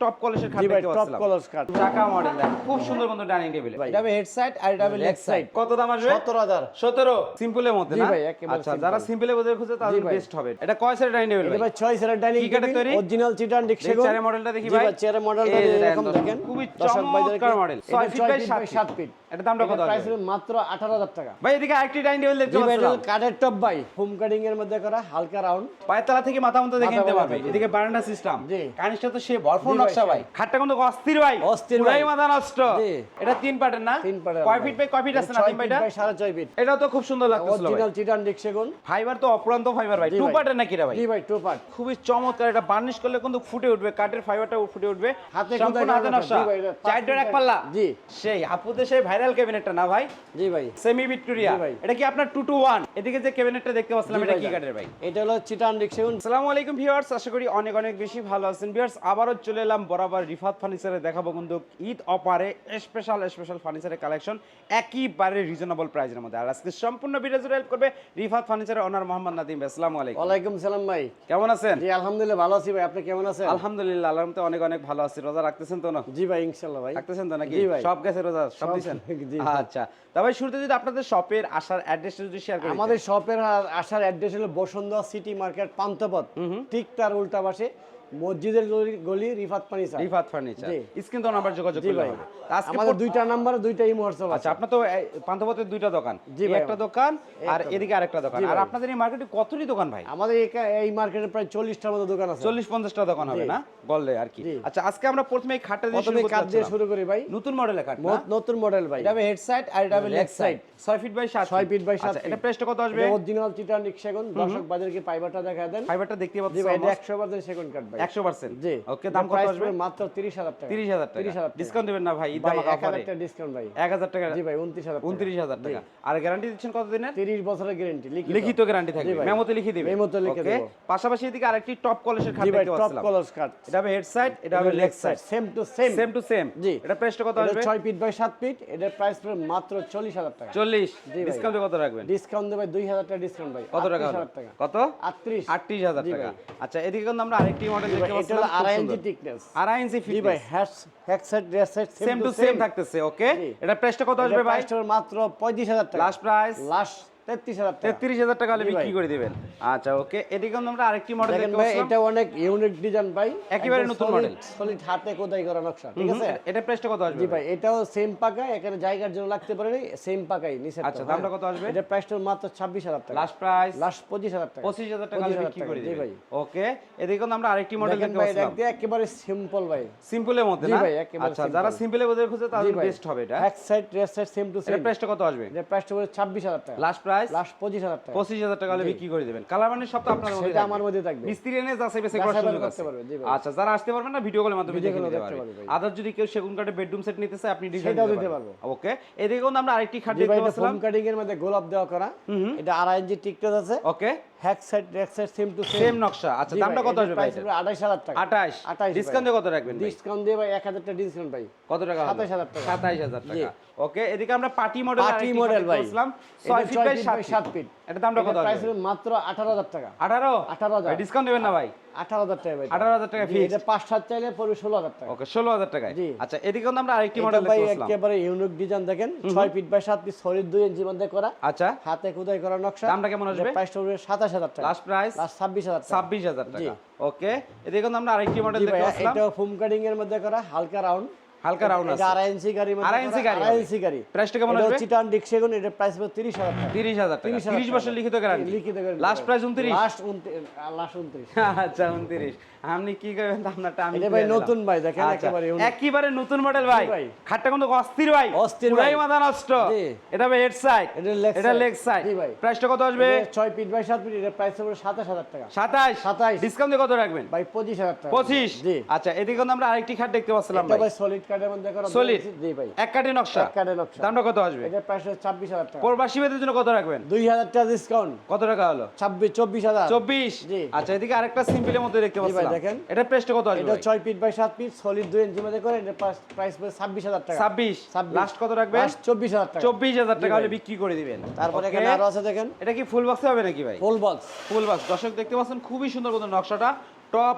Top খাট দেখতে top কলস মডেল খুব সুন্দর কিন্তু ডাইনিং টেবিল। এটা হেড সাইড আর এটা লেগ সাইড কত দাম আসবে? সতেরো হাজার। 17 সিম্পলের মধ্যে না? আচ্ছা যারা সিম্পলের মধ্যে খুঁজে তাদের বেস্ট হবে। এটা কয় সেট ডাইনিং টেবিল ভাই? ভাই ছয় ডাইনিং কি কাঠের তৈরি? অরিজিনাল চিটান চেয়ারের মডেলটা দেখি ভাই। চেয়ারের মডেলটা এরকম দেখেন, দেখেন খুবই চমৎকার মডেল 6 ফিট বাই 7 ফিট এটা দামটা কত প্রাইস মাত্র আঠারো হাজার টাকা। ভাই এদিকে আরেকটি ডাইনিং টেবিল দেখতে কাঠের টপ ভাই হোম কাটিং এর মধ্যে করা হালকা রাউন্ড পায়তলা থেকে মাথা মতো দেখে নিতে পারবে। এদিকে বারান্দা সিস্টেম জি। কানিসটা তো সে ভরপুর নকশা ভাই। খাটটা কিন্তু অস্থির ভাই। অস্থির ভাই। মাথা নষ্ট। এটা তিন পার্টের না? তিন পারে কয় ফিট বাই কয় ফিট আছে না তিন পাইটা বাই সাড়ে ফিট এটাও তো খুব সুন্দর লাগতেছিল ভাই। অরিজিনাল চিটান ডিক ফাইবার তো অপ্রান্ত ফাইবার ভাই। টু ভাই। নাকি রে ভাই? জি ভাই টু পার্ট খুবই চমৎকার। এটা বার্নিশ করলে কিন্তু ফুটে উঠবে। কাঠের ফাইবারটা ফুটে উঠবে। হাতে সম্পূর্ণ হাতে নকশা জি ভাই, এটা পাঁচ চার ডোর এক পাল্লা জি। সেই আপুতে সেই ভাইরাল ক্যাবিনেটটা না ভাই? জি ভাই। সেমি ভিক্টোরিয়া এটা কি আপনার টু টু ওয়ান এদিকে যে ক্যাবিনেটটা দেখতে পাচ্ছিলাম এটা কি। কাঠের ভাই? এটা হলো চিটান ডিক সেগুন আসসালামু আলাইকুম ভিউয়ার্স আশা করি অনেক অনেক বেশি ভালো আছেন। ভিউয়ার্স আবারও চলে এলাম বরাবর রিফাত ফার্নিচারে দেখাবো কিন্তু ঈদ অফারে স্পেশাল স্পেশাল ফার্নিচারের কালেকশন একইবারে রিজনেবল প্রাইসের মধ্যে। আর আজকে সম্পূর্ণ ভিডিও জুড়ে হেল্প করবে রিফাত ফার্নিচারের ওনার মোহাম্মদ নাদিম। ভাই। আসসালামু আলাইকুম। ওয়ালাইকুম সালাম ভাই। কেমন আছেন? জি আলহামদুলিল্লাহ ভালো আছি ভাই। আপনি কেমন আছেন? আলহামদুলিল্লাহ আল্লাহর মতে অনেক অনেক ভালো আছি। রোজা রাখতেছেন তো না? জি ভাই ইনশাল্লাহ ভাই। রাখতেছেন তো নাকি? জি ভাই। সব গেছে রোজা সব দিছেন? জি। আচ্ছা। তবে শুরুতে যদি আপনাদের শপের আসার অ্যাড্রেসটা যদি শেয়ার করেন আমাদের শপের আসার অ্যাড্রেস হলো বসুন্ধরা সিটি মার্কেট পান্থপথ। ঠিক তার উল্টা পাশে। মসজিদের গলি- Rifat furniture. Rifat furniture. Screen তো নাম্বার যোগাযোগ ভাই। হবে আজকে আমাদের দুইটা নাম্বার দুইটাই হোয়াটসঅ্যাপ আচ্ছা আছে। আপনার তো পান্থপথের দুইটা দোকান। একটা দোকান আর এদিকে আরেকটা দোকান। আর। আপনাদের এই মার্কেটে কতটি দোকান ভাই? আমাদের এই মার্কেটে প্রায় মতো দোকান আছে। চল্লিশ পঞ্চাশটা দোকান হবে না? বললে আর কি। আচ্ছা আজকে আমরা প্রথমে এই খাটটা দিয়ে শুরু করতে কাজ দিয়ে শুরু করি ভাই। নতুন মডেলের খাট নতুন মডেল ভাই। এটা হেড সাইড আর এটা হবে leg side side। 6 feet by 7 ছয় ফিট বাই সাত আচ্ছা এটা প্রেসটা কত আসবে? অরিজিনাল চিটান রিক্সাগুন দর্শক বাজারকে পাইবারটা দেখা দেন। ফাইবারটা দেখতে পাচ্ছেন ভাই এটা একশো পার্সেন্ট সেকেন্ড কাট ভাই। 100% জি। ওকে দাম কত আসবে? মাত্র তিরিশ হাজার টাকা। 30000 টাকা। 30,000 টাকা। ডিসকাউন্ট দিবেন না ভাই ঈদ ভাই এক হাজার টাকা ডিসকাউন্ট ভাই। 1000 টাকা? জি ভাই উনত্রিশ হাজার 29000 টাকা। আর গ্যারান্টি দিচ্ছেন কত তিরিশ বছরের গ্যারেন্টি লিখিত। লিখিত গ্যারান্টি থাকবে। মেমোতে লিখে দিবে। মেমোতে লিখে ওকে পাশাপাশি এদিকে আরেকটি টপ কলেজের খাট জি ভাই টপ কলস কাট এটা হবে হেড সাইড এটা হবে leg side same to same same to same জি। এটা প্রাইসটা কত আসবে? ছয় ফিট বাই সাত ফিট এটার প্রাইস পড়বে মাত্র চল্লিশ হাজার টাকা। 40 ডিসকাউন্ট কত রাখবেন? ডিসকাউন্ট দেবে টাকা ডিসকাউন্ট ভাই। কত টাকা 38,000 হলো? কত? আটত্রিশ। 38000 টাকা। আচ্ছা এদিকে কিন্তু আমরা আরেকটি মডেল এটা পাচ্ছিলাম হলো আড়াই ইঞ্চি thickness। আড়াই ইঞ্চি জি ভাই হ্যাশ হ্যাক সাইড সেম টু সেম থাকতেছে ওকে এটা প্রাইসটা কত আসবে ভাই? মাত্র পঁয়ত্রিশ হাজার টাকা। লাস্ট প্রাইস লাস্ট তেত্রিশ হাজার তেত্রিশ হাজার টাকা হলে বিক্রি করে দিবেন। আচ্ছা ওকে। এদিকে আমরা আরেকটি মডেল দেখতে ভাই এটা অনেক ইউনিক ডিজাইন ভাই। একেবারে নতুন model। সলিড হাতে কোদাই করা নকশা ঠিক আছে? এটা প্রাইসটা কত আসবে? জি ভাই এটাও সেম পাকা এখানে জায়গার জন্য লাগতে পারে সেম পাকাই নিচে আচ্ছা, দামটা কত আসবে? এটা প্রাইসটা মাত্র ছাব্বিশ হাজার টাকা। লাস্ট প্রাইস টাকা। পঁচিশ হাজার টাকা বিক্রি করে দিবেন। ভাই। ওকে এদিকে আমরা আরেকটি মডেল দেখতে ভাই একেবারে সিম্পল ভাই। সিম্পলের মধ্যে না? ভাই, একেবারে আচ্ছা যারা সিম্পলের মধ্যে খুঁজে তাদের বেস্ট হবে এটা। এক সাইড রেস সাইড সেম টু প্রাইসটা কত আসবে? এটা প্রাইসটা টাকা। লাস্ট প্রাইস লাস্ট পঁচিশ হাজার টাকা। পঁচিশ হাজার টাকা হলে বিক্রি করে দিবেন। কালার মানে সব তো মধ্যে সেটা আমার মধ্যে থাকবে। মিস্ত্রি এনে যাচাই বাছাই করার সুযোগ আছে করতে পারবে, আচ্ছা যারা আসতে পারবেন না ভিডিও কলের মাধ্যমে দেখে নিতে আদার যদি কেউ সেগুন কাঠের বেডরুম সেট নিতে চায় আপনি ডিজাইন দিতে পারবেন। ওকে এদিকে আমরা আরেকটি খাট দেখতে পাচ্ছিলাম। ফোম কাটিং এর মধ্যে গোলাপ দেওয়া করা। এটা আড়াই ইঞ্চি টিকটক আছে। ওকে হ্যাক সাইড রেক সাইড সেম টু সেম নকশা। আচ্ছা দামটা কত আসবে ভাই আঠাইশ হাজার টাকা। আঠাশ আঠাইশ ডিসকাউন্ট কত রাখবেন ভাই? ডিসকাউন্ট দিয়ে ভাই এক হাজার টাকা ডিসকাউন্ট ভাই। কত টাকা 27,000 টাকা। 27,000 টাকা। ওকে এদিকে আমরা পার্টি মডেল Party model ভাই। ইসলাম 6 ফিট ছয় বাই 7 ফিট এটা দামটা কত প্রাইস মাত্র আঠারো হাজার টাকা। 18 18,000 ডিসকাউন্ট দিবেন না ভাই। আঠারো হাজার টাকা ভাই। 18,000 টাকা জি, এটা পাঁচ সাত চাইলে পড়বে ষোলো হাজার টাকা। ওকে 16000 টাকায়। আচ্ছা এদিকে কিন্তু আমরা আরেকটি মডেল ভাই একেবারে ইউনিক ডিজাইন দেখেন। ছয় ফিট বাই সাত ফিট সলিড দুই ইঞ্চি মধ্যে করা। আচ্ছা। হাতে খুদাই করা নকশা। দামটা কেমন আসবে? প্রাইসটা পড়বে সাতাশ হাজার টাকা। লাস্ট প্রাইস লাস্ট ছাব্বিশ হাজার টাকা। 26000 টাকা। ওকে এদিকে কিন্তু আমরা আরেকটি মডেল দেখতে এটা ফোম কাটিং এর মধ্যে করা হালকা রাউন্ড হালকা রাউন্ড আছে। আড়াই ইঞ্চি গাড়ি আড়াই ইঞ্চি গাড়ি আড়াই ইঞ্চি গাড়ি। প্রাইসটা কেমন আসবে? চিটান ডিক্সেগুন এটা প্রাইস তিরিশ হাজার টাকা। 30000 টাকা। 30 বছর লিখিত গ্যারান্টি লিখিত guarantee last price 29 last last উনত্রিশ। আচ্ছা 29 আপনি কি করবেন? আপনারটা আমি এটা ভাই নতুন ভাই, দেখেন আচ্ছা, একেবারে একেবারে নতুন মডেল ভাই। খাটটা কিন্তু অস্থির ভাই। অস্থির ভাই। মাথা নষ্ট। এটা ভাই হেড সাইড এটা। লেগ সাইড জি ভাই। প্রাইসটা কত আসবে? এটা ছয় ফিট বাই সাত ফিট এটা প্রাইস সাতাশ হাজার টাকা। 27 27 ডিসকাউন্ট কত রাখবেন? ভাই পঁচিশ হাজার টাকা। 25 জি। আচ্ছা এদিকে আমরা আরেকটি খাট দেখতে পাচ্ছিলাম ভাই। সলিড কার্ডের মধ্যে করা সলিড জি ভাই। এক কাঠি নকশা? এক কার্ডের নকশা। দামটা কত আসবে? এটা প্রাইস হচ্ছে ছাব্বিশ হাজার টাকা। প্রবাসী ভাইদের জন্য কত রাখবেন? দুই হাজার টাকা ডিসকাউন্ট কত টাকা হলো? ছাব্বিশ চব্বিশ হাজার। 24 জি। আচ্ছা এদিকে আরেকটা সিম্পলের মধ্যে দেখতে জি ভাই, দেখেন। এটা প্রাইসটা কত আসবে এটা ভাই? ফিট বাই সাত ফিট সলিড দুই ইঞ্চি মধ্যে করে এটা প্রাইস পড়বে ছাব্বিশ হাজার টাকা। 26 26 লাস্ট কত রাখবেন? লাস্ট টাকা। হলে বিক্রি করে দিবেন। তারপরে এখানে আরও আছে দেখেন। এটা কি ফুল বক্সে হবে নাকি ভাই? ফুল বক্স ফুল বক্স দর্শক দেখতে পাচ্ছেন খুবই সুন্দর কিন্তু নকশাটা। টপ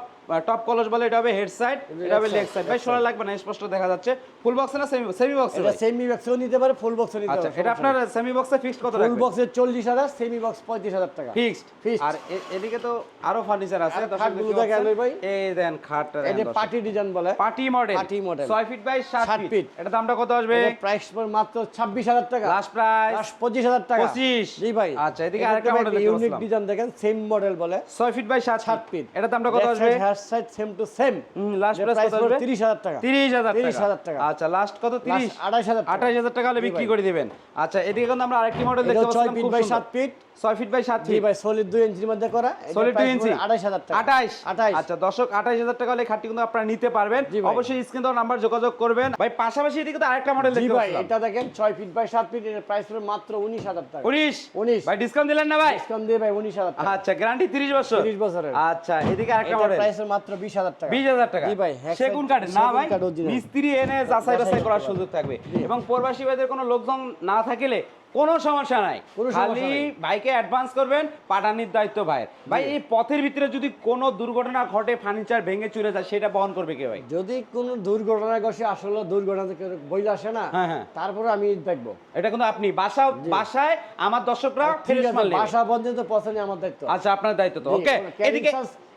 টপ কলস বলে এটা হবে হেড সাইড এটা হবে লেগ সাইড ভাই সোলা লাগবে না স্পষ্ট দেখা যাচ্ছে। ফুল বক্স না সেমি সেমি বক্স এটা সেমি বক্সও নিতে পারে ফুল বক্সও নিতে আচ্ছা পারে এটা আপনার সেমি বক্সে ফিক্সড কত ফুল রাখবেন? বক্সের চল্লিশ হাজার সেমি বক্স পঁয়ত্রিশ হাজার টাকা। Fixed Fixed। আর এদিকে তো আরও ফার্নিচার আছে খাটগুলো দেখেন ভাই। এই দেন খাটটা এটা পার্টি ডিজাইন বলে। Party model Party model। 6 feet by 7 feet এটা দামটা কত আসবে? প্রাইস পর মাত্র ছাব্বিশ হাজার টাকা। লাস্ট প্রাইস লাস্ট পঁচিশ হাজার টাকা। 25 জি ভাই। আচ্ছা, এদিকে আরেকটা মডেল দেখতে ইউনিক ডিজাইন দেখেন সেম মডেল বলে। 6 ফিট বাই 7 সাত ফিট ফিট এটা দামটা কত আসবে? Side same to same last price কত আসবে তিরিশ টাকা। 30000 30,000 টাকা। আচ্ছা লাস্ট কত? 30 আঠাশ হাজার টাকা। 28000 টাকা হলে বিক্রি করে দিবেন। আচ্ছা এদিকে কিন্তু আমরা আরেকটি মডেল দেখতে পাচ্ছি ফিট বাই সুন্দর। সাত ফিট 6 ফিট বাই 7 ফিট ভাই সলিড দুই ইঞ্চির মধ্যে করা। সলিড 2 ইঞ্চি আঠাশ হাজার টাকা। 28 28 আচ্ছা দর্শক 28000 টাকা হলে খাটটি কিন্তু আপনারা নিতে পারবেন। অবশ্যই স্ক্রিন দেওয়া নাম্বার যোগাযোগ করবেন। ভাই পাশাপাশি এদিকে তো আরেকটা মডেল দেখতে ভাই পাচ্ছি এটা দেখেন ছয় ফিট বাই সাত ফিট এর প্রাইস হলো মাত্র উনিশ হাজার টাকা। 19 উনিশ। ভাই ডিসকাউন্ট দিলেন না ভাই? ডিসকাউন্ট দিয়ে ভাই উনিশ হাজার টাকা। আচ্ছা গ্যারান্টি 30 বছর। 30 বছরের। আচ্ছা এদিকে আরেকটা মডেল প্রাইস মাত্র বিশ হাজার টাকা। 20000 টাকা। জি ভাই, সেগুন side- না ভাই মিস্ত্রি এনে যাচাই বাছাই করার সুযোগ থাকবে। এবং প্রবাসী ভাইদের কোনো লোকজন না থাকলে কোনো সমস্যা নাই। খালি। বাইকে অ্যাডভান্স করবেন পাঠানির দায়িত্ব ভাইয়ের। ভাই এই পথের ভিতরে যদি কোনো দুর্ঘটনা ঘটে ফার্নিচার ভেঙে চুরে যায় সেটা বহন করবে কে ভাই? যদি কোনো দুর্ঘটনা ঘটে আসলে দুর্ঘটনা বইলে আসে না হ্যাঁ, হ্যাঁ। তারপরে আমি দেখব। এটা কিন্তু আপনি বাসা বাসায় আমার দর্শকরা ফ্রেশ মাল। বাসা পর্যন্ত পৌঁছানো আমার দায়িত্ব। আচ্ছা আপনার দায়িত্ব তো। ওকে এদিকে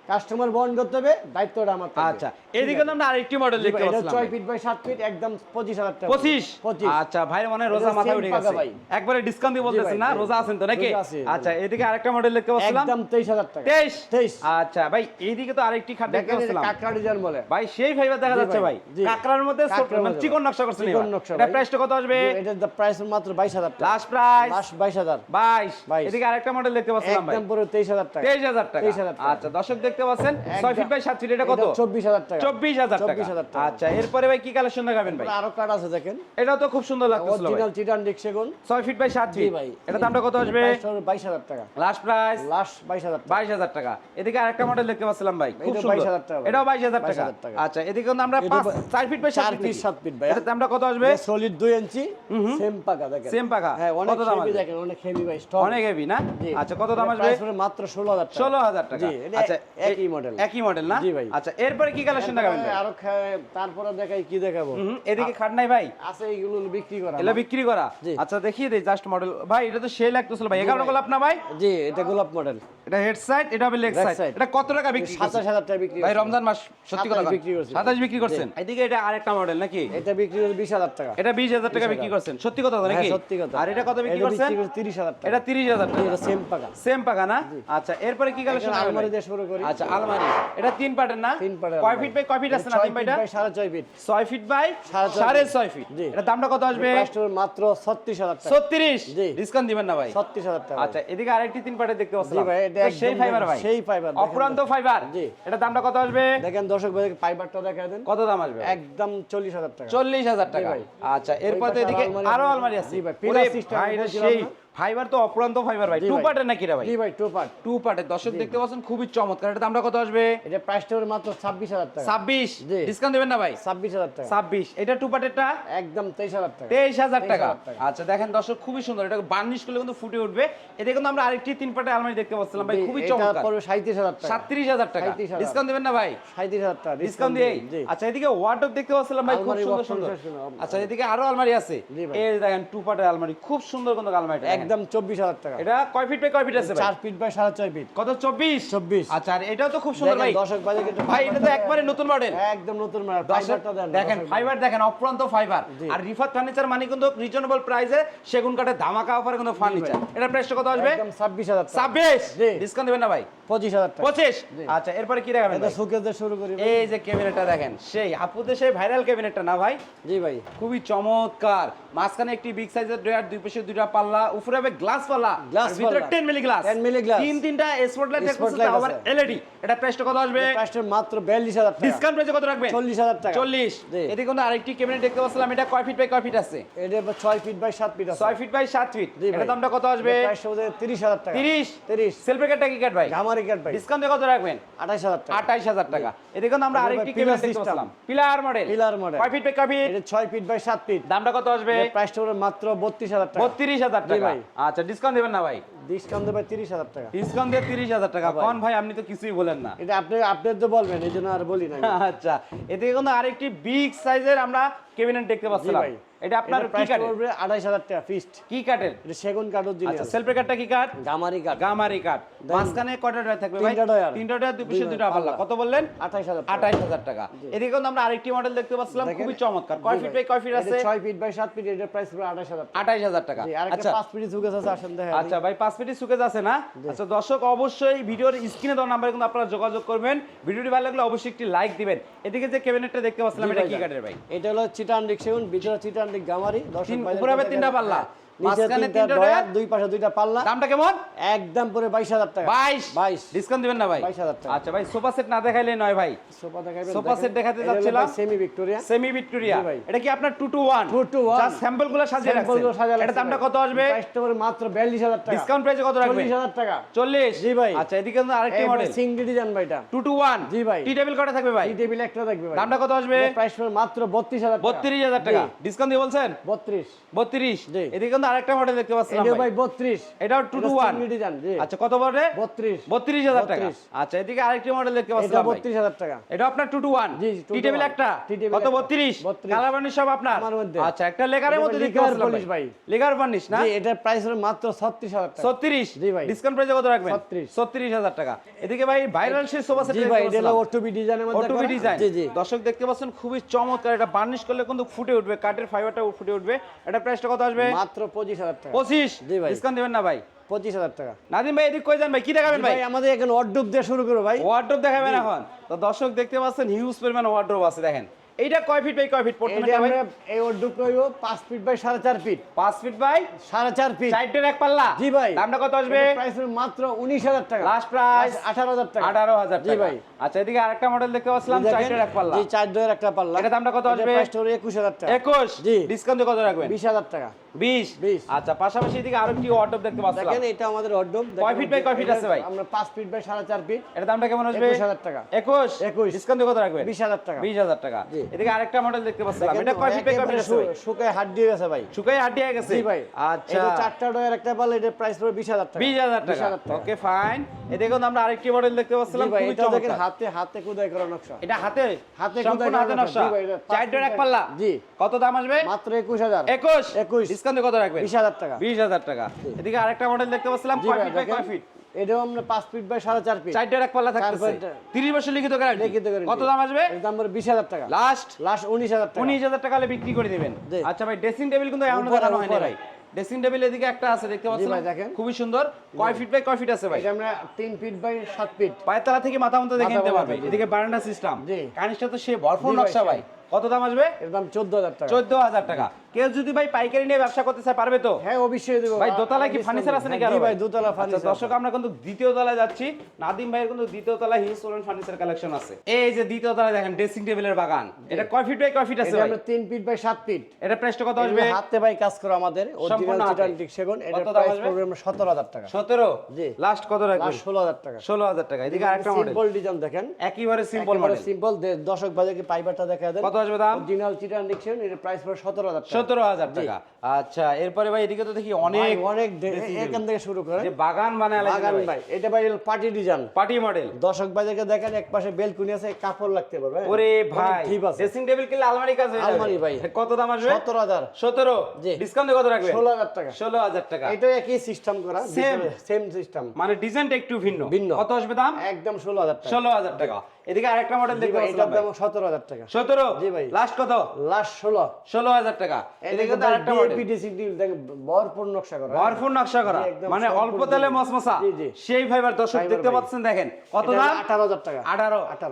কাস্টমার বহন করতে হবে দায়িত্বটা আমার। আচ্ছা এদিকে আমরা আরেকটি মডেল দেখতে ভাই, এটা পাচ্ছিলাম ছয় ফিট বাই সাত ফিট একদম পঁচিশ হাজার টাকা। পঁচিশ? পঁচিশ। আচ্ছা ভাই মনে রোজা মাথায় উঠে গেছে। একবারে ডিসকাউন্ট দিয়ে বলতেছেন না রোজা আছেন তো নাকি? আচ্ছা এদিকে আরেকটা মডেল দেখতে পাচ্ছিলাম। একদম তেইশ হাজার টাকা। তেইশ? তেইশ। আচ্ছা ভাই এইদিকে তো আরেকটি খাট দেখতে পাচ্ছিলাম। কাঁকড়া ডিজাইন বলে। ভাই সেই ফাইবার দেখা যাচ্ছে ভাই কাকড়ার মধ্যে মানে চিকন নকশা করছেন চিকন নকশা এটা। প্রাইসটা কত আসবে? এটা দা প্রাইস মাত্র বাইশ হাজার টাকা। লাস্ট প্রাইস লাস্ট বাইশ হাজার। 22 বাইশ। এদিকে আরেকটা মডেল দেখতে পাচ্ছিলাম ভাই। একদম পুরো তেইশ হাজার টাকা। 23000 টাকা। 23,000 টাকা। আচ্ছা দর্শক দেখতে পাচ্ছেন 6 ফিট বাই 7 ফিট এটা কত চব্বিশ হাজার টাকা 24000 টাকা 24,000 টাকা। আচ্ছা এরপরে ভাই কি কালেকশন দেখাবেন ভাই আরও কার্ড আছে দেখেন এটাও তো খুব সুন্দর লাগতেছিল ভাই অরিজিনাল চিটান ডিক্সেগুন 6 ফিট বাই 7 ফিট ভাই এটা দামটা কত আসবে বাইশ হাজার টাকা লাস্ট প্রাইস লাস্ট বাইশ হাজার টাকা বাইশ হাজার টাকা এদিকে আরেকটা মডেল দেখতে পাচ্ছিলাম ভাই খুব এটা সুন্দর 22,000 টাকা এটাও বাইশ হাজার টাকা 22,000 টাকা। আচ্ছা এদিকে কিন্তু আমরা এটা পাঁচ বা- চার ফিট বাই চার সাত ফিট, ফিট সাত ফিট ভাই। এটার দামটা কত আসবে সলিড দুই ইঞ্চি সেম পাকা দেখেন Same পাকা? হ্যাঁ অনেক হেভি দেখেন অনেক হেভি ভাই স্টক অনেক হেভি না আচ্ছা কত দাম আসবে মাত্র ষোলো হাজার টাকা ষোলো হাজার টাকা জি আচ্ছা একই মডেল একই মডেল না? জি ভাই। আচ্ছা এরপরে কি কালেকশন দেখাবেন আরও তারপরে দেখাই কি দেখাবো। এদিকে খাট নাই ভাই? আছে এইগুলো বিক্রি করা। এগুলো বিক্রি করা? আচ্ছা দেখিয়ে দেই জাস্ট মডেল ভাই এটা তো সেই লাগতেছিল ভাই। এগারো গোলাপ না ভাই? জি এটা গোলাপ মডেল এটা হেড সাইড এটা হবে লেগ সাইড এটা কত টাকা বিক্রি করছেন? সাতাশ হাজার টাকা বিক্রি ভাই রমজান মাস সত্যি কথা বিক্রি করছি। সাতাশ বিক্রি করছেন? এদিকে এটা আরেকটা মডেল নাকি? এটা বিক্রি বিশ হাজার টাকা। এটা বিশ হাজার টাকা বিক্রি করছেন। সত্যি কথা তো নাকি? হ্যাঁ সত্যি কথা। আর এটা কত বিক্রি করছেন? করছে তিরিশ হাজার টাকা। এটা তিরিশ হাজার জি, টাকা। এটা সেম পাকা। সেম পাকা না? আচ্ছা এরপরে কি কালেকশন আলমারি দিয়ে শুরু করি। আচ্ছা আলমারি। এটা তিন পার্টের না? তিন পাটের কয় ফিট বাই কয় ফিট আছে না তিন ফিট বাই সাড়ে ছয় ফিট। ছয় ফিট বাই সাড়ে ছয় ফিট। এটা দামটা কত আসবে? মাত্র ছত্রিশ হাজার টাকা। ছত্রিশ। ডিসকাউন্ট দিবেন না ভাই। ছত্রিশ হাজার টাকা। আচ্ছা এদিকে আরেকটি তিন পার্টের দেখতে পাচ্ছি। ভাই, এটা সেই ফাইবার ভাই। সেই দেখেন। অপুরান্ত ফাইবার জি। এটা দামটা কত আসবে? দেখেন দর্শক ভাই পাইবারটা দেখা দেন। কত দাম আসবে? একদম চল্লিশ হাজার টাকা। চল্লিশ হাজার টাকা। আচ্ছা এরপর এদিকে আরও আলমারি আছে। জি ভাই, সেই? ফাইবার তো অপুরান্ত ফাইবার ভাই। টু। পার্টের নাকি রে ভাই? জি ভাই টু পার্ট টু পার্টের দর্শক দেখতে পাচ্ছেন খুবই চমৎকার। এটা দামটা কত আসবে? এটা প্রাইসটা হলো মাত্র ছাব্বিশ হাজার টাকা। ছাব্বিশ? জি। ডিসকাউন্ট দেবেন না ভাই? ছাব্বিশ হাজার টাকা। ছাব্বিশ। এটা টু পার্টেরটা একদম তেইশ হাজার টাকা। তেইশ হাজার টাকা। 23,000 টাকা। আচ্ছা দেখেন দর্শক খুবই সুন্দর। এটা বার্নিশ করলে কিন্তু ফুটে উঠবে। এটা কিন্তু আমরা আরেকটি তিন পার্টের আলমারি দেখতে পাচ্ছিলাম ভাই। খুবই এটা চমৎকার। পড়বে সাঁত্রিশ হাজার টাকা। সাতত্রিশ হাজার টাকা। ডিসকাউন্ট দেবেন না ভাই? সাঁত্রিশ হাজার টাকা। ডিসকাউন্ট দিয়ে আচ্ছা এদিকে ওয়ার্ডরোব দেখতে পাচ্ছিলাম ভাই খুব সুন্দর সুন্দর। আচ্ছা এদিকে আরও আলমারি আছে। এই দেখেন টু পার্টের আলমারি। খুব সুন্দর কিন্তু আলমারিটা। একদম চব্বিশ হাজার টাকা। এটা কয় ফিট বাই কয় ফিট আছে চার ফিট বাই সাড়ে ছয় ফিট কত চব্বিশ? চব্বিশ। আচ্ছা আর এটাও তো খুব সুন্দর ভাই। দর্শক ভাই ভাই এটা তো একবারে নতুন মডেল একদম নতুন দর্শক ফাইবারটা দেখেন ফাইবার দেখেন অপ্রান্ত ফাইবার আর রিফাত ফার্নিচার মানে কিন্তু রিজনেবল প্রাইসে সেগুন কাঠের ধামাকা অফারে কিন্তু ফার্নিচার এটা প্রাইসটা কত আসবে? একদম ছাব্বিশ হাজার টাকা। ছাব্বিশ? জি। ডিসকাউন্ট দেবেন না ভাই? পঁচিশ হাজার টাকা। পঁচিশ? জি। আচ্ছা এরপরে কি দেখাবেন এটা? সুকেস দিয়ে শুরু করি এই যে ক্যাবিনেটটা দেখেন সেই আপুতে সেই ভাইরাল ক্যাবিনেটটা না ভাই? জি ভাই। খুবই চমৎকার। মাঝখানে একটি বিগ সাইজের ড্রয়ার দুই পাশে দুইটা পাল্লা উপরে হবে গ্লাস পাল্লা Glass আর ভিতরে 10 মিলি গ্লাস 10 মিলি glass। তিন তিনটা আবার এলইডি এটা প্রাইসটা কত আসবে? প্রাইসটা মাত্র বিয়াল্লিশ হাজার টাকা। ডিসকাউন্ট প্রাইসে কত রাখবেন? চল্লিশ হাজার টাকা। 40 এদিকে কিন্তু আরেকটি ক্যাবিনেট দেখতে পাচ্ছিলাম এটা কয় ফিট বাই কয় ফিট আছে? এটা এবার ছয় ফিট বাই সাত ফিট আছে। 6 ফিট বাই 7 ফিট এটা দামটা কত আসবে? প্রাইসটা তিরিশ হাজার টাকা। 30 তিরিশ। সেলফ প্যাকেটটা কি কাট ভাই? কাট ভাই। ডিসকাউন্টে কত রাখবেন? আঠাশ হাজার টাকা। আঠাইশ হাজার টাকা। এদিকে কিন্তু আমরা আরেকটি ক্যাবিনেট দেখতে পাচ্ছিলাম। Pillar model Pillar model। কয় ফিট বাই কয় ফিট এটা ছয় ফিট বাই সাত ফিট দামটা কত আসবে? প্রাইসটা হলো মাত্র বত্রিশ হাজার টাকা। বত্রিশ হাজার জি টাকা। ভাই। আচ্ছা ডিসকাউন্ট দেবেন না ভাই। ডিসকাউন্ট দেবে তিরিশ হাজার টাকা। হাজার টাকা। আচ্ছা ভাই। এটা এদিকে কিন্তু আমরা আরেকটি মডেল দেখতে পাচ্ছিলাম খুবই চমৎকার। কয় ফিট আছে? 6 ফিট বাই 7 ফিট এর প্রাইস হলো 28000 28000 টাকা। আচ্ছা। ফিট ঝুঁকে আছে আচ্ছা ভাই পেটি সুকেজ আছে না? আচ্ছা দর্শক অবশ্যই ভিডিওর স্ক্রিনে দেওয়া নাম্বারে কিন্তু আপনারা যোগাযোগ করবেন। ভিডিওটি ভালো লাগলে অবশ্যই একটি লাইক দিবেন। এদিকে যে ক্যাবিনেটটা দেখতে পাচ্ছিলাম এটা কি কাটের ভাই? এটা হলো চিটান সেগুন ভিতরে চিটান গামারি। দর্শক উপরে তিনটা পাল্লা। মাঝখানে তিনটা ডয়ার। দুই পাশে দুইটা পাল্লা। দামটা কেমন? একদম পরে বাইশ হাজার টাকা। বাইশ? বাইশ। ডিসকাউন্ট দিবেন না ভাই? 22,000 টাকা। আচ্ছা ভাই সোফা সেট না দেখাইলে নয় ভাই। সোফা দেখাবেন সোফা সেট দেখাতে যাচ্ছিলাম। সেমি ভিক্টোরিয়া সেমি ভিক্টোরিয়া এটা কি আপনার টু টু ওয়ান 2 to 1 স্যাম্পলগুলো সাজিয়ে রাখছেন। স্যাম্পলগুলো সাজা এটা দামটা কত আসবে? প্রাইসটা পরে মাত্র বিয়াল্লিশ হাজার টাকা। ডিসকাউন্ট প্রাইসে কত রাখবেন চল্লিশ হাজার টাকা। চল্লিশ? জি ভাই। আচ্ছা এদিকে আরেকটি মডেল সিঙ্গি ডিজাইন ভাইটা টু টু ওয়ান জি ভাই। টি টেবিল কটা থাকবে ভাই? এই টেবিল একটা দেখবে ভাই। দামটা কত আসবে? প্রাইস মাত্র বত্রিশ হাজার বত্রিশ হাজার টাকা। ডিসকাউন্ট দিয়ে বলছেন? বত্রিশ। বত্রিশ। জি। এদিকে কিন্তু আরেকটা মডেল দেখতে এটা ভাই। ভাই বত্রিশ। এটাও টু টু ওয়ান ডিজাইন জি। আচ্ছা কত পড়বে বত্রিশ। বত্রিশ হাজার টাকা। আচ্ছা এদিকে আরেকটি মডেল দেখতে এটা পাচ্ছিলাম ভাই। বত্রিশ হাজার টাকা। এটা আপনার টু টু ওয়ান জি, টি টেবিল একটা। কত 32 কালার সব আপনার। আচ্ছা একটা লেকারের মধ্যে দেখতে ভাই। লেকার না? জি প্রাইস হলো মাত্র ছত্রিশ হাজার টাকা। ছত্রিশ? জি ভাই। ডিসকাউন্ট প্রাইসে কত রাখবেন? 36 ছত্রিশ হাজার টাকা। এদিকে ভাই ভাইরাল সেই সোফা সেট জি ভাই এটা ডিজাইনের মধ্যে অটোবি। ডিজাইন জি জি। দর্শক দেখতে পাচ্ছেন খুবই চমৎকার। এটা বার্নিশ করলে কিন্তু ফুটে উঠবে। কাঠের ফাইবারটা ফুটে উঠবে। এটা প্রাইসটা কত আসবে? মাত্র পঁচিশ হাজার টাকা। পঁচিশ? জি ভাই। ডিসকাউন্ট দেবেন না ভাই? পঁচিশ হাজার টাকা। নাদিম ভাই এদিক কই যান ভাই? কি দেখাবেন ভাই? আমাদের এখন দিয়ে শুরু ভাই। দেখাবেন এখন। তো দর্শক দেখতে পাচ্ছেন হিউজ পরিমাণ ওয়ার্ড্রোব আছে দেখেন। এইটা কয় ফিট বাই কয় ফিট এই পাঁচ feet by feet feet by সাড়ে চার ফিট সাইডের এক পাল্লা? জি ভাই। দামটা কত আসবে? প্রাইস মাত্র টাকা। লাস্ট প্রাইস আঠারো হাজার টাকা। আঠারো হাজার জি ভাই। আচ্ছা এদিকে আরেকটা মডেল দেখতে পাচ্ছিলাম সাইডের এক পাল্লা। জি একটা পাল্লা। এটা দামটা কত আসবে? প্রাইস টাকা। একুশ? জি। ডিসকাউন্ট কত রাখবেন? বিশ হাজার টাকা। বিশ? 20 আচ্ছা পাশাপাশি এদিকে আরও কি ওয়ার্ড্রোব দেখতে পাচ্ছিলাম। দেখেন এটা আমাদের অর্ডুপ কয় ফিট বাই কয় ফিট আছে ভাই? আমরা পাঁচ ফিট বাই সাড়ে চার ফিট এটা দামটা কেমন আসবে? একুশ হাজার টাকা। একুশ? 21 ডিসকাউন্ট কত রাখবেন? বিশ হাজার টাকা। বিশ হাজার টাকা। এদিকে আরেকটা মডেল দেখতে পাচ্ছিলাম। দেখেন, এটা কয় ফিট বাই কয় ফিট আছে শুকায় হাত দিয়ে গেছে ভাই। শুকাই হাঁটি হয়ে গেছে? জি ভাই। আচ্ছা। এটা চারটা ডয়ের একটা পাল্লা এটার প্রাইস পড়বে বিশ হাজার টাকা। বিশ হাজার টাকা। 20,000 টাকা। ওকে ফাইন এদিকে আমরা আরেকটি মডেল দেখতে পাচ্ছিলাম। খুবই এটা চমৎকার। হাতে হাতে কুদাই করা নকশা। এটা হাতে? হাতে খোদাই করা নকশা। এটা চার ডোর এক পাল্লা? জি। কত দাম আসবে? মাত্র একুশ হাজার। একুশ। একুশ। ডিসকাউন্ট কত রাখবেন? বিশ হাজার টাকা। বিশ হাজার টাকা। এদিকে আরেকটা মডেল দেখতে পাচ্ছিলাম জি কয় ফিট বাই কয় ফিট এটাও আমরা পাঁচ ফিট বাই সাড়ে চার ফিট চার ডোর এক পাল্লা থাকতেছে। ফিট। তিরিশ বছর লিখিত গ্যারান্টি লিখিত guarantee। কত দাম আসবে? এর দাম বিশ হাজার টাকা। লাস্ট লাস্ট উনিশ হাজার টাকা। উনিশ হাজার টাকা হলে বিক্রি করে দিবেন। আচ্ছা ভাই ড্রেসিং টেবিল কিন্তু উপরে, দেখানো হয়নি ভাই। ড্রেসিং টেবিল এদিকে একটা আছে দেখতে পাচ্ছেন ভাই, দেখেন। খুবই সুন্দর। কয় ফিট বাই কয় ফিট আছে ভাই? এটা আমরা তিন ফিট বাই সাত ফিট পায়ের তলা থেকে মাথা মতো দেখে নিতে পারবে। এদিকে বারান্দা সিস্টেম জি। কানিসটা তো সে ভরপুর নকশা ভাই। কত দাম আসবে? এর দাম চোদ্দ হাজার টাকা। চোদ্দ হাজার টাকা। কেউ যদি ভাই পাইকারি নিয়ে ব্যবসা করতে চায় পারবে তো? হ্যাঁ অবশ্যই দেবো। ভাই দোতলায় কি ফার্নিচার আছে নাকি ভাই দোতলা আচ্ছা ফার্নিচার দর্শক আমরা কিন্তু দ্বিতীয় তলায় যাচ্ছি। নাদিম ভাইয়ের কিন্তু দ্বিতীয় তলায় হিউজ ফার্নিচার কালেকশন আছে। এই যে দ্বিতীয় তলায় দেখেন ড্রেসিং টেবিলের বাগান। এটা কয় ফিট বাই কয় ফিট আছে ভাই? আমরা তিন ফিট বাই সাত ফিট এটা প্রাইসটা কত আসবে? হাতে ভাই কাজ করো আমাদের। অরিজিনাল হাতে। সেগুন দাম প্রাইস আসবে? পড়বে আমরা সতেরো হাজার টাকা। সতেরো? জি। লাস্ট কত রাখবেন? লাস্ট ষোলো হাজার টাকা। ষোলো হাজার টাকা। এদিকে আরেকটা মডেল সিম্পল ডিজাইন দেখেন। একেবারে সিম্পল মডেল সিম্পল দর্শক বাজারকে পাইবারটা দেখা দেন। কত আসবে দাম? অরিজিনাল চিটান ডিকশন এটার প্রাইস পড়বে সতেরো হাজার টাকা। সতেরো হাজার টাকা। আচ্ছা এরপরে ভাই এদিকে তো দেখি অনেক অনেক এখান থেকে শুরু করে বাগান বানায় বাগান ভাই। এটা ভাই পার্টি ডিজাইন। Party model. দর্শক বাজারকে দেখেন এক পাশে বেলকুনি আছে কাপড় লাগতে পারবে? ওরে ভাই ঠিক আছে। ড্রেসিং টেবিল কিনলে আলমারি কাজ হয়ে আলমারি ভাই। কত দাম আসবে? সতেরো হাজার। সতেরো? জি। ডিসকাউন্ট কত রাখবে? ষোলো হাজার টাকা। ষোলো হাজার টাকা। এটা একই সিস্টেম করা. সেম সিস্টেম মানে ডিজাইনটা একটু ভিন্ন। ভিন্ন। কত আসবে দাম? একদম ষোলো হাজার টাকা। ষোলো হাজার টাকা। এদিকে আরেকটা মডেল এটার দাম সতেরো হাজার টাকা। সতেরো? জি ভাই। লাস্ট কত? লাস্ট ষোলো। ষোলো হাজার টাকা। এদিকে তো আরেকটা মডেল ভরপুর নকশা করা। ভরপুর নকশা করা। মানে অল্প তেলে মসমসা জি, জি। সেই ফাইবার দর্শক দেখতে পাচ্ছেন দেখেন। কত দাম? আঠারো হাজার টাকা।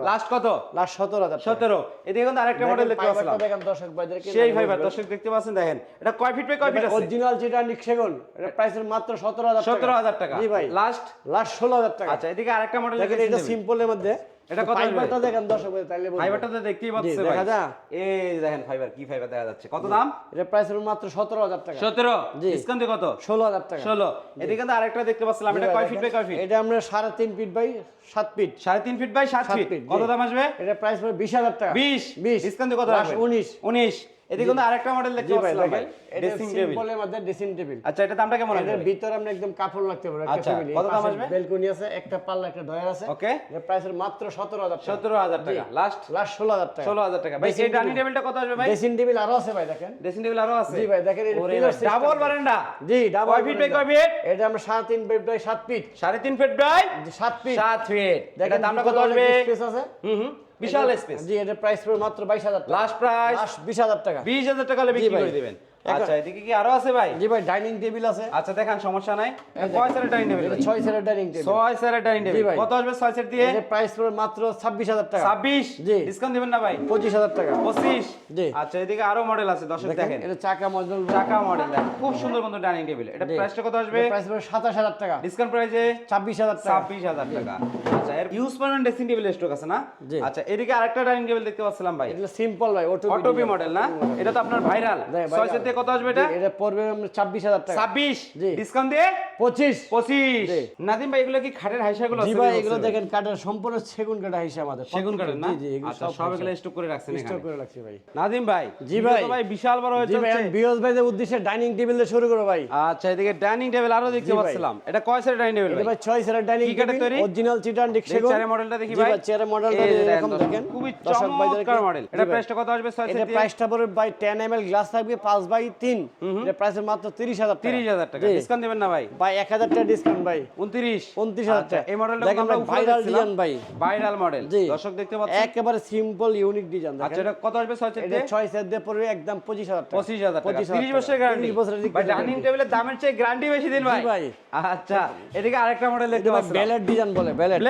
লাস্ট কত? লাস্ট টাকা। এদিকে কিন্তু আরেকটা মডেল দেখতে পাচ্ছিলাম। দেখেন দর্শক বাজারকে সেই ফাইবার দর্শক দেখতে পাচ্ছেন দেখেন। এটা কয় ফিট বাই কয় ফিট আছে? অরিজিনাল যেটা নিক্সেগুন এটা প্রাইসের মাত্র সতেরো হাজার সতেরো হাজার টাকা। জি ভাই। লাস্ট লাস্ট ষোলো হাজার টাকা। আচ্ছা এদিকে আরেকটা মডেল দেখেন এটা সিম্পলের মধ্যে। এটা কত ফাইবারটা দেখেন দর্শক বাজার তাইলে ফাইবারটা তো দেখতেই পাচ্ছেন দেখা যায়? এই দেখেন ফাইবার কি ফাইবার দেখা যাচ্ছে। কত দাম? এটা প্রাইসের মাত্র সতেরো হাজার টাকা। সতেরো? জি। কত? ষোলো হাজার টাকা। ষোলো। এদিকে তো আরেকটা দেখতে পাচ্ছিলাম। এটা কয় ফিট বাই। কয় ফিট এটা আমরা সাড়ে তিন ফিট বাই সাত ফিট সাড়ে তিন ফিট বাই সাত সাত ফিট ফিট, কত দাম আসবে? এটা প্রাইস বিশ হাজার টাকা। বিশ? বিশ। ডিসকাউন্ট কত রাখবেন? উনিশ। উনিশ। এদিকে কিন্তু আরেকটা মডেল দেখতে ভাই এটা ড্রেসিং টেবিল সিম্পলের মধ্যে ড্রেসিং টেবিল আচ্ছা এটা দামটা কেমন আসবে? ভিতরে আমরা একদম কাপড় লাগতে পারে আচ্ছা, কত দাম আসবে? বেলকনি আছে একটা পাল্লা একটা ডয়ার আছে। ওকে। এর প্রাইসের মাত্র 17000 টাকা। সতেরো হাজার টাকা। লাস্ট লাস্ট 16000 টাকা। ষোলো হাজার টাকা। ভাই এই ডাইনিং টেবিলটা কত আসবে ভাই? ড্রেসিং টেবিল আরও আছে ভাই দেখেন। ড্রেসিং টেবিল আরও আছে? জি ভাই দেখেন system ডাবল বারান্দা। জি ডাবল কয় ফিট বাই কয় ফিট এটা আমরা 3.5 ফিট বাই 7 ফিট সাড়ে তিন ফিট বাই? 7 ফিট সাত ফিট এটা দেখেন দামটা কত আসবে? space আছে। হুম হুম। বিশাল স্পেস জি এটা প্রাইস পড়বে মাত্র 22000 টাকা। লাস্ট প্রাইস 20000 টাকা। বিশ হাজার টাকা হলে বিক্রি করে দিবেন। আচ্ছা এদিকে কি আরও আছে ভাই? জি ভাই ডাইনিং টেবিল আছে। আচ্ছা দেখান সমস্যা নাই। কয় সেটের ডাইনিং টেবিল 6 সেটের ডাইনিং টেবিল ছয় সেটের ডাইনিং টেবিল কত আসবে ছয় সেট দিয়ে? এর প্রাইস পড়বে মাত্র 26000 টাকা। ছাব্বিশ? জি। ডিসকাউন্ট দিবেন না ভাই? 25000 টাকা। পঁচিশ? জি। আচ্ছা এদিকে আরও মডেল আছে দর্শক দেখেন দেখেন। এটা চাকা মডেল চাকা মডেল খুব সুন্দর সুন্দর ডাইনিং টেবিল এটা প্রাইসটা কত আসবে? প্রাইস পড়বে 27000 টাকা। ডিসকাউন্ট প্রাইসে 26000 টাকা। ছাব্বিশ হাজার টাকা। আচ্ছা এর use permanent dressing table stock আছে না? আচ্ছা এদিকে আরেকটা ডাইনিং টেবিল দেখতে পাচ্ছিলাম ভাই। এটা সিম্পল ভাই অটোপি মডেল না? এটা তো আপনার ভাইরাল ভাই, ছয় viral। কত আসবে এটা? এটা পড়বে আমরা 26000 টাকা। ছাব্বিশ? জি। ডিসকাউন্ট দিয়ে? 25 পঁচিশ। জি। নাদিম ভাই এগুলো কি খাটের হাইসা গুলো জি ভাই এগুলো দেখেন কাঠের সম্পূর্ণ সেগুন কাঠা হিসাব আমাদের। সেগুন কাঠের না? জি জি এগুলো সব এগুলো স্টক করে রাখছেন স্টক করে রাখছি ভাই। নাদিম ভাই জি ভাই। ভাই বিশাল বড় জি ভাই বিয়স ভাইদের উদ্দেশ্যে ডাইনিং টেবিল দিয়ে শুরু করো ভাই। আচ্ছা এদিকে ডাইনিং টেবিল আরও দেখতে পাচ্ছিলাম। এটা কয় সেট ডাইনিং টেবিল এটা ভাই? 6 সেটের ডাইনিং টেবিল? অরিজিনাল চিটান ডিক চেয়ারের মডেলটা দেখি ভাই। ভাই চেয়ারের মডেলটা এরকম দেখেন খুবই চমৎকার মডেল। এটা প্রাইসটা কত আসবে ছয় এটা প্রাইসটা পড়বে বাই 10 ml গ্লাস থাকবে 5 বাই 3 এটা প্রাইসের মাত্র 30000 টাকা। 30000 টাকা। ডিসকাউন্ট দিবেন না ভাই। ভাই 1000 টাকা ডিসকাউন্ট ভাই। 29 29000 টাকা। এই মডেলটা দেখেন আমরা ভাই উপরে ভাইরাল ডিজাইন ভাই। ভাইরাল মডেল দর্শক দেখতে পাচ্ছেন? একেবারে সিম্পল ইউনিক ডিজাইন আচ্ছা এটা কত আসবে ছয় এটা 6 সেট দিয়ে পড়বে একদম 25000 টাকা। পঁচিশ হাজার টাকা। 25,000 তিরিশ বছরের গ্যারান্টি 30 বছরের ভাই ডাইনিং টেবিলের দামের চেয়ে গ্যারান্টি বেশি দিন ভাই। আচ্ছা এদিকে আরেকটা মডেল দেখতে পাচ্ছেন বেলেট ডিজাইন বলে বেলেট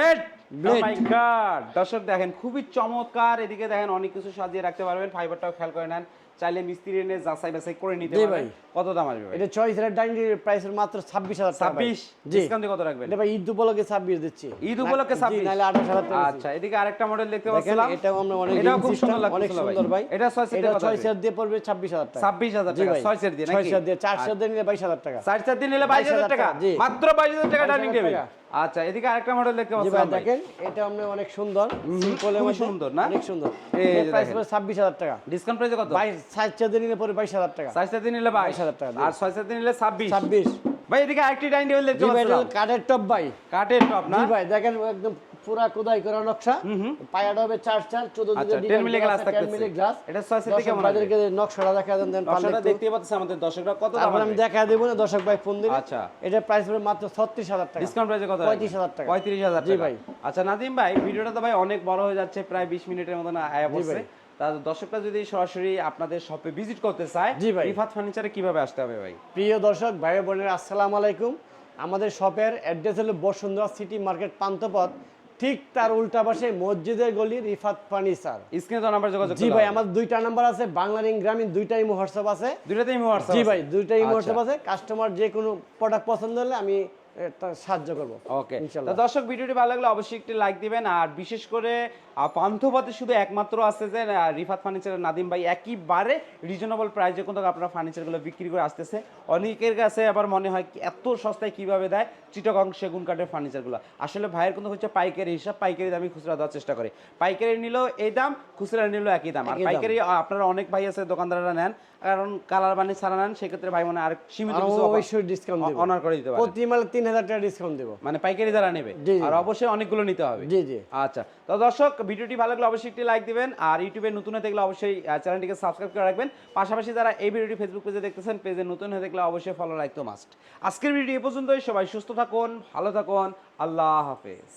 গড দর্শক দেখেন, খুবই চমৎকার। এদিকে দেখেন অনেক কিছু সাজিয়ে রাখতে পারবেন। ফাইবারটাও খেয়াল করে নেন। চাইলে মিস্ত্রি এনে যাচাই বাছাই করে নিতে পারবেন ভাই। কত দাম আসবে এটা 6 সেটের ডাইনিং প্রাইসের মাত্র 26000 টাকা 26 জি। ডিসকাউন্ট কত রাখবেন? এটা ভাই ঈদ উপলক্ষে 26 দিচ্ছি। ঈদ উপলক্ষে জি, 26 নাহলে 28000 টাকা আচ্ছা এদিকে আরেকটা মডেল দেখতে পাচ্ছিলাম। এটাও আমরা অনেক এটাও খুব সুন্দর অনেক সুন্দর ভাই। এটা 6 সেট এটা কত 6 সেট দিয়ে পড়বে 26000 টাকা। 26000 জি টাকা 6 সেট দিয়ে 6 নাকি? সেট দিয়ে 4 সেট দিয়ে নিলে 22000 টাকা। চার চার দিন নিলে বাইশ হাজার 22,000 টাকা? মাত্র বাইশ হাজার টাকা ডাইনিং 22,000 টেবিল আচ্ছা এদিকে আরেকটা মডেল দেখতে পাচ্ছিলাম দেখেন এটা আমরা অনেক সুন্দর। সিম্পল খুবই সুন্দর না? অনেক সুন্দর। এই প্রাইস দেখেন। 26000 টাকা। ডিসকাউন্ট প্রাইসে কত? 22 সাইজ সেট দিয়ে নিলে পড়বে 22000 টাকা। চার চার নিলে বাইশ। 22,000 টাকা, আর ছয় চার নিলে ছাব্বিশ। 26 ভাই এদিকে আরেকটি ডাইনিং টেবিল দেখতে জি ভাই এটা পাচ্ছিলাম। কাঠের টপ ভাই। কাঠের টপ না? ভাই দেখেন একদম পুরা খোদাই করা নকশা। পায়াটা হবে চার চার চোদ্দ আচ্ছা, 10 মিলি গ্লাস থাকতেছে। গ্লাস এটা ছয় সেট কেমন আসবে? নকশাটা দেখা দেন দেন নকশাটা দেখতে পাচ্ছেন আমাদের দর্শকরা কত দাম তারপর আমি দেখা দেবো না দর্শক ভাই ফোন দিলে আচ্ছা। এটা প্রাইস হবে মাত্র ছত্রিশ হাজার টাকা। ডিসকাউন্ট প্রাইসে কত 35,000 টাকা। পঁয়ত্রিশ হাজার জি ভাই। আচ্ছা নাদিম ভাই ভিডিওটা তো ভাই অনেক বড় হয়ে যাচ্ছে প্রায় বিশ মিনিটের মতন আয়া পড়ছে। তা দর্শকরা যদি সরাসরি আপনাদের শপে ভিজিট করতে চায় জি ভাই। রিফাত ফার্নিচারে কীভাবে আসতে হবে ভাই? প্রিয় দর্শক ভাই বোনের আসসালামু আলাইকুম। আমাদের শপের অ্যাড্রেস হলো বসুন্ধরা সিটি মার্কেট পান্থপথ। ঠিক তার উল্টা পাশে মসজিদের গলি রিফাত ফার্নিচার। স্ক্রিনে তো নাম্বার যোগাযোগ জি ভাই আমার দুইটা নাম্বার আছে বাংলা রিং গ্রামীণ দুইটাই হোয়াটসঅ্যাপ আছে। দুইটাতেই হোয়াটসঅ্যাপ জি ভাই দুইটাই আচ্ছা। হোয়াটসঅ্যাপ আছে। কাস্টমার যে কোনো প্রোডাক্ট পছন্দ হলে আমি সাহায্য করব। ওকে দর্শক ভিডিওটি ভালো লাগলে অবশ্যই একটি লাইক দিবেন। আর বিশেষ করে পান্থপথে শুধু একমাত্র আছে যে রিফাত ফার্নিচারের নাদিম ভাই একইবারে রিজনেবল প্রাইসে কিন্তু আপনারা ফার্নিচারগুলো বিক্রি করে আসতেছে। অনেকের কাছে আবার মনে হয় এত সস্তায় কীভাবে দেয়? চিটাগং সেগুন কাঠের ফার্নিচারগুলো। আসলে ভাইয়ের কিন্তু হচ্ছে পাইকারি হিসাব পাইকারি দামে খুচরা দেওয়ার চেষ্টা করে। পাইকারি নিলেও এই দাম খুচরা নিলেও একই দাম। আর পাইকারি আপনারা অনেক ভাই আছে দোকানদাররা নেন। কারণ কালার বানি ছাড়া নেন সেক্ষেত্রে ভাই মানে আর সীমিত কিছু অবশ্যই ডিসকাউন্ট দেবো। অনার করে দিতে পারে। প্রতি মালে তিন হাজার টাকা ডিসকাউন্ট দেবো। মানে পাইকারি যারা নেবে। আর অবশ্যই অনেকগুলো নিতে হবে। জি জি। আচ্ছা তো দর্শক ভিডিওটি ভালো লাগলে অবশ্যই একটি লাইক দিবেন আর ইউটিউবে নতুন হয়ে দেখলে অবশ্যই চ্যানেলটিকে সাবস্ক্রাইব করে রাখবেন। পাশাপাশি যারা এই ভিডিওটি ফেসবুক পেজে দেখতেছেন পেজে নতুন হয়ে দেখলে অবশ্যই ফলো লাইক তো মাস্ট আজকের ভিডিও এই পর্যন্তই সবাই সুস্থ থাকুন ভালো থাকুন আল্লাহ হাফেজ।